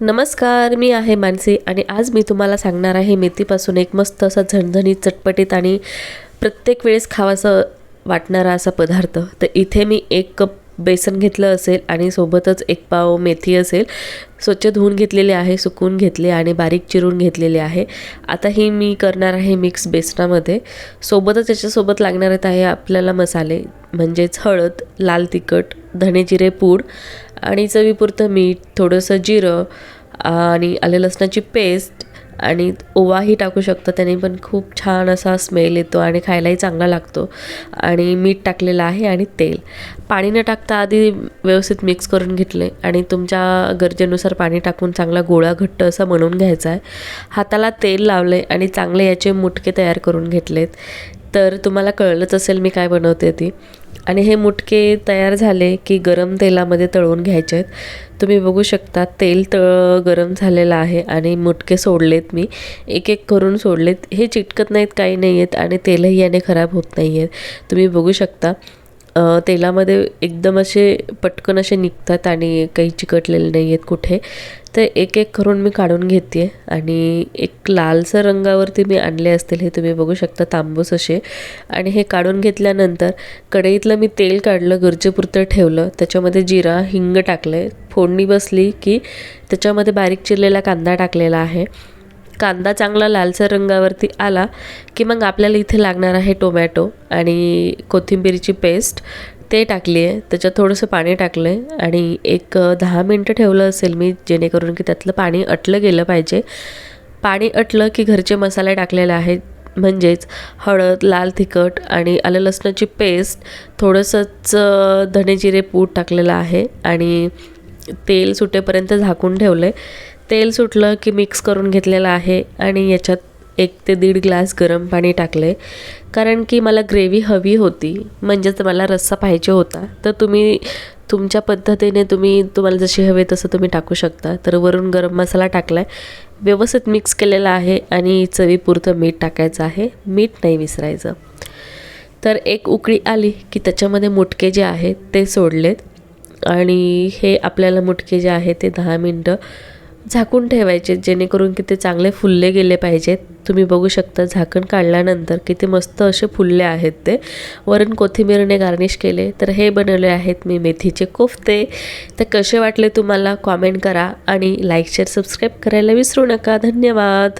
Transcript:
नमस्कार मी आहे मानसी आणि आज मी तुम्हाला सांगणार आहे मेथीपासून एक मस्त असा झणझणीत चटपटीत आणि प्रत्येक वेळेस खावासं वाटणारा असा पदार्थ. तर इथे मी एक कप बेसन घेतलं असेल आणि सोबतच एक पाव मेथी असेल. स्वच्छ धुवून घेतलेले आहे सुकून घेतले आणि बारीक चिरून घेतलेले आहे. आता ही मी करणार आहे मिक्स बेसनामध्ये. सोबतच याच्यासोबत लागणार आहेत आहे आपल्याला मसाले म्हणजेच हळद लाल तिखट धणे जिरे पूड आणि चवीपुरतं मीठ थोडंसं जिरं आणि आले लसणाची पेस्ट आणि ओवाही टाकू शकतो. त्याने पण खूप छान असा स्मेल येतो आणि खायलाही चांगला लागतो. आणि मीठ टाकलेलं आहे आणि तेल. पाणी न टाकता आधी व्यवस्थित मिक्स करून घेतले आणि तुमच्या गरजेनुसार पाणी टाकून चांगला गोळा घट्ट असा बनवून घ्यायचा आहे. हाताला तेल लावले आणि चांगले याचे मुटके तयार करून घेतलेत. तर तुम्हाला कळलंच असेल मी काय बनवते ती. आणि हे मुटके तयार झाले की गरम तेलामध्ये तळून घ्यायचे आहेत. तुम्ही बघू शकता तेल तळ गरम झालेलं आहे आणि मुटके सोडलेत मी. एक एक करून सोडलेत. हे चिटकत नाहीत काही नाही आहेत आणि तेलही याने खराब होत नाही आहेत तुम्ही बघू शकता तेलामध्ये एकदम असे पटकन असे निघतात आणि काही चिकटलेले नाही आहेत कुठे. तर एक एक करून मी काढून घेते आणि एक लालसर रंगावरती मी आणले असतील हे तुम्ही बघू शकता तांबूस असे. आणि हे काढून घेतल्यानंतर कढईतलं मी तेल काढलं गरजेपुरतं ठेवलं. त्याच्यामध्ये जिरा हिंग टाकलं फोडणी बसली की त्याच्यामध्ये बारीक चिरलेला कांदा टाकलेला आहे. कांदा चांगला लालसर रंगावरती आला की मग आपल्याला इथे लागणार आहे टोमॅटो आणि कोथिंबीरीची पेस्ट. ते टाकली आहे त्याच्यात थोडंसं पाणी टाकलं आहे आणि एक दहा मिनटं ठेवलं असेल मी जेणेकरून की त्यातलं पाणी अटलं गेलं पाहिजे. पाणी अटलं की घरचे मसाले टाकलेले आहेत. म्हणजेच हळद लाल तिखट आणि आलं लसणाची पेस्ट थोडंसंच धणे जिरे पूड टाकलेलं आहे आणि तेल सुटेपर्यंत झाकून ठेवलं आहे तेल सुटलं की मिक्स करून घेतलेलं आहे आणि याच्यात एक ते दीड ग्लास गरम पाणी टाकले कारण की मला ग्रेव्ही हवी होती म्हणजेच मला रस्सा पाहिजे होता. तर तुम्ही तुमच्या पद्धतीने तुम्ही तुम्हाला जशी हवे तसं तुम्ही टाकू शकता. तर वरून गरम मसाला टाकला आहे व्यवस्थित मिक्स केलेला आहे आणि चवीपुरतं मीठ टाकायचं आहे. मीठ नाही विसरायचं. तर एक उकळी आली की त्याच्यामध्ये मुटके जे आहेत ते सोडलेत. आणि हे आपल्याला मुटके जे आहेत ते दहा मिनटं झाकून ठेवायचे जेणेकरून की ते चांगले फुलले गेले पाहिजेत. तुम्ही बघू शकता झाकण काढल्यानंतर किती मस्त असे फुलले आहेत ते. वरण कोथिंबीरने गार्निश केले. तर हे बनवले आहेत मी मेथीचे कोफते. तर कसे वाटले तुम्हाला? कॉमेंट करा आणि लाईक शेअर सबस्क्राईब करायला विसरू नका. धन्यवाद.